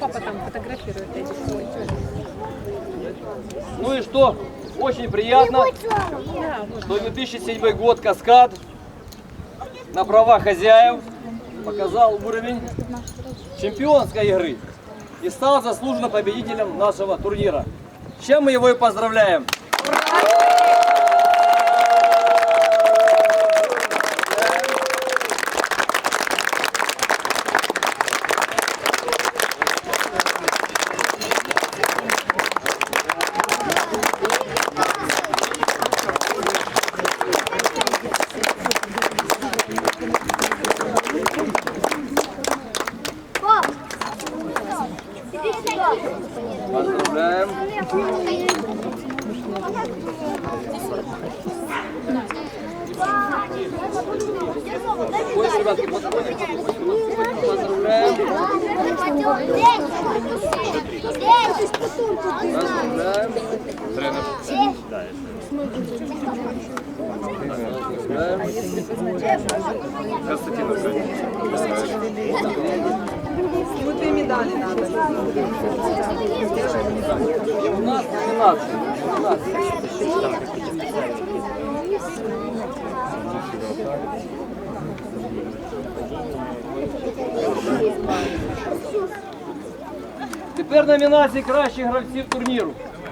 Папа там фотографирует эти фото. Ну и что? Очень приятно, что 2007 год «Каскад» на права хозяев показал уровень чемпионской игры и стал заслуженно победителем нашего турнира. С чем мы его и поздравляем. Поздравляем. Подходим, ребятки, подходим. Поздравляем. Поздравляем. Поздравляем. Золотые Тепер номінації кращих гравців турніру.